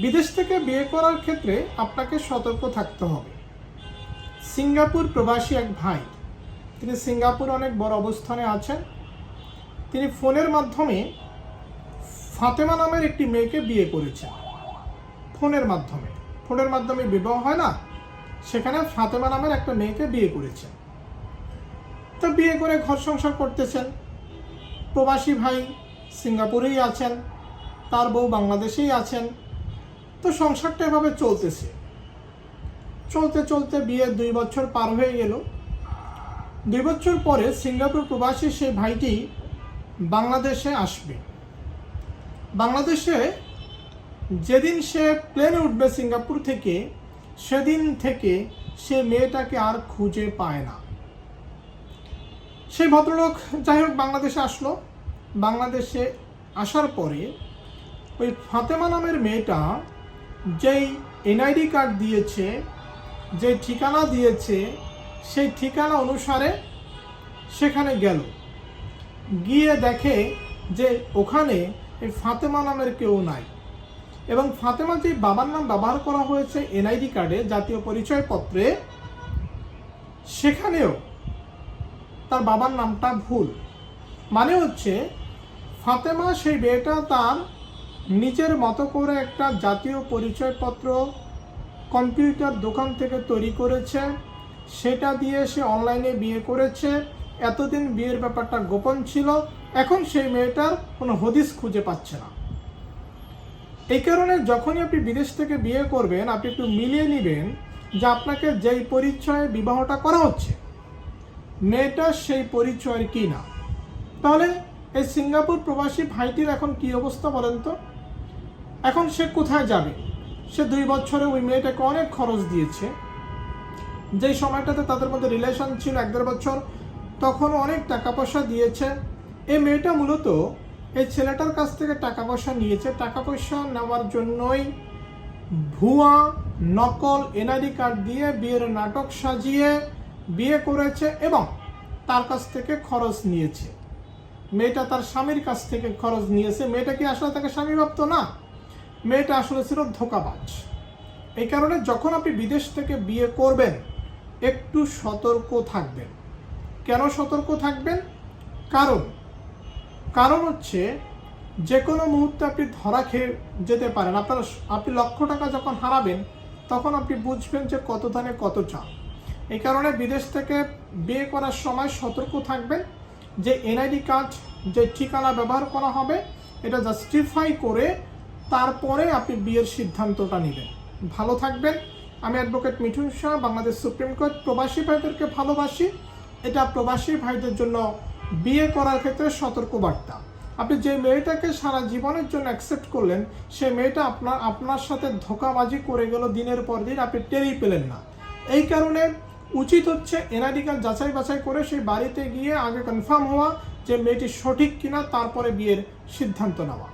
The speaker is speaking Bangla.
বিদেশ থেকে বিয়ে করার ক্ষেত্রে আপনাকে সতর্ক থাকতে হবে। সিঙ্গাপুর প্রবাসী এক ভাই, তিনি সিঙ্গাপুর অনেক বড় অবস্থানে আছেন। তিনি ফোনের মাধ্যমে ফাতেমা নামের একটি মেয়েকে বিয়ে করেছেন। ফোনের মাধ্যমে। ফোনের মাধ্যমে বিবাহ হয় না, সেখানে ফাতেমা নামের একটা মেয়েকে বিয়ে করেছেন। তো বিয়ে করে ঘর সংসার করতেছেন। প্রবাসী ভাই সিঙ্গাপুরেই আছেন, তার বউ বাংলাদেশেই আছেন। তো সংসারটা এভাবে চলতেছে। চলতে চলতে বিয়ে দুই বছর পার হয়ে গেল। দুই বছর পরে সিঙ্গাপুর প্রবাসী সেই ভাইটি বাংলাদেশে আসবে। বাংলাদেশে যেদিন সে প্লেনে উঠবে সিঙ্গাপুর থেকে, সেদিন থেকে সে মেয়েটাকে আর খুঁজে পায় না। সেই ভদ্রলোক যাই হোক বাংলাদেশে আসলো। বাংলাদেশে আসার পরে ওই ফাতেমা নামের মেয়েটা যেই এনআইডি কার্ড দিয়েছে যে ঠিকানা দিয়েছে, সেই ঠিকানা অনুসারে সেখানে গেল। গিয়ে দেখে যে ওখানে এই ফাতেমা নামের কেউ নাই। এবং ফাতেমা যে বাবার নাম ব্যবহার করা হয়েছে এনআইডি কার্ডে জাতীয় পরিচয়পত্রে। সেখানেও তার বাবার নামটা ভুল। মানে হচ্ছে, ফাতেমা সেই মেয়েটা তার নিজের মতো করে একটা জাতীয় পরিচয়পত্র কম্পিউটার দোকান থেকে তৈরি করেছে। সেটা দিয়ে সে অনলাইনে বিয়ে করেছে। এতদিন বিয়ের ব্যাপারটা গোপন ছিল। এখন সেই মেয়েটার কোনো হদিস খুঁজে পাচ্ছে না। এই কারণে যখনই আপনি বিদেশ থেকে বিয়ে করবেন, আপনি একটু মিলিয়ে নেবেন যে আপনাকে যেই পরিচয়ে বিবাহটা করা হচ্ছে, মেয়েটা সেই পরিচয়ের কি না? তাহলে এই সিঙ্গাপুর প্রবাসী ভাইটির এখন কি অবস্থা বলেন তো? এখন সে কোথায় যাবে? সে দুই বছরে ওই মেয়েটাকে অনেক খরচ দিয়েছে। যেই সময়টাতে তাদের মধ্যে রিলেশন ছিল এক দেড় বছর তখন অনেক টাকা পয়সা দিয়েছে। এই মেয়েটা মূলত এই ছেলেটার কাছ থেকে টাকা পয়সা নিয়েছে। টাকা পয়সা নেওয়ার জন্যই ভুয়া নকল এনআইডি কার্ড দিয়ে বিয়ের নাটক সাজিয়ে বিয়ে করেছে এবং তার কাছ থেকে খরচ নিয়েছে। মেয়েটা তার স্বামীর কাছ থেকে খরচ নিয়েছে। মেয়েটা কি আসলে তাকে স্বামী ভাবতো না। মেয়েটা আসলে ছিল ধোকাবাজ। এই কারণে যখন আপনি বিদেশ থেকে বিয়ে করবেন, একটু সতর্ক থাকবেন। কেন সতর্ক থাকবেন? কারণ কারণ হচ্ছে যে কোনো মুহূর্তে আপনি ধরা খেয়ে যেতে পারেন। আপনার আপনি লক্ষ টাকা যখন হারাবেন, তখন আপনি বুঝবেন যে কত দানে কত চাপ। এই কারণে বিদেশ থেকে বিয়ে করার সময় সতর্ক থাকবেন। যে এনআইডি কার্ড যে ঠিকানা ব্যবহার করা হবে, এটা জাস্টিফাই করে তারপরে আপনি বিয়ের সিদ্ধান্তটা নেবেন। ভালো থাকবেন। আমি advocate Mithun Shah, Bangladesh supreme court. প্রবাসী ভাইদেরকে ভালোবাসি। এটা প্রবাসী ভাইদের জন্য বিয়ে করার ক্ষেত্রে সতর্কবার্তা। আপনি যে মেয়েটাকে সারা জীবনের জন্য অ্যাকসেপ্ট করলেন সেই মেয়েটা আপনার আপনার সাথে ধোকাবাজি করে গেল, দিনের পর দিন আপনি টেরই পেলেন না। এই কারণে উচিত হচ্ছে এনআইডি কার্ড যাচাই বাছাই করে সেই বাড়িতে গিয়ে আগে কনফার্ম হওয়া যে মেয়েটি সঠিক কিনা, তারপরে বিয়ের সিদ্ধান্ত নেওয়া।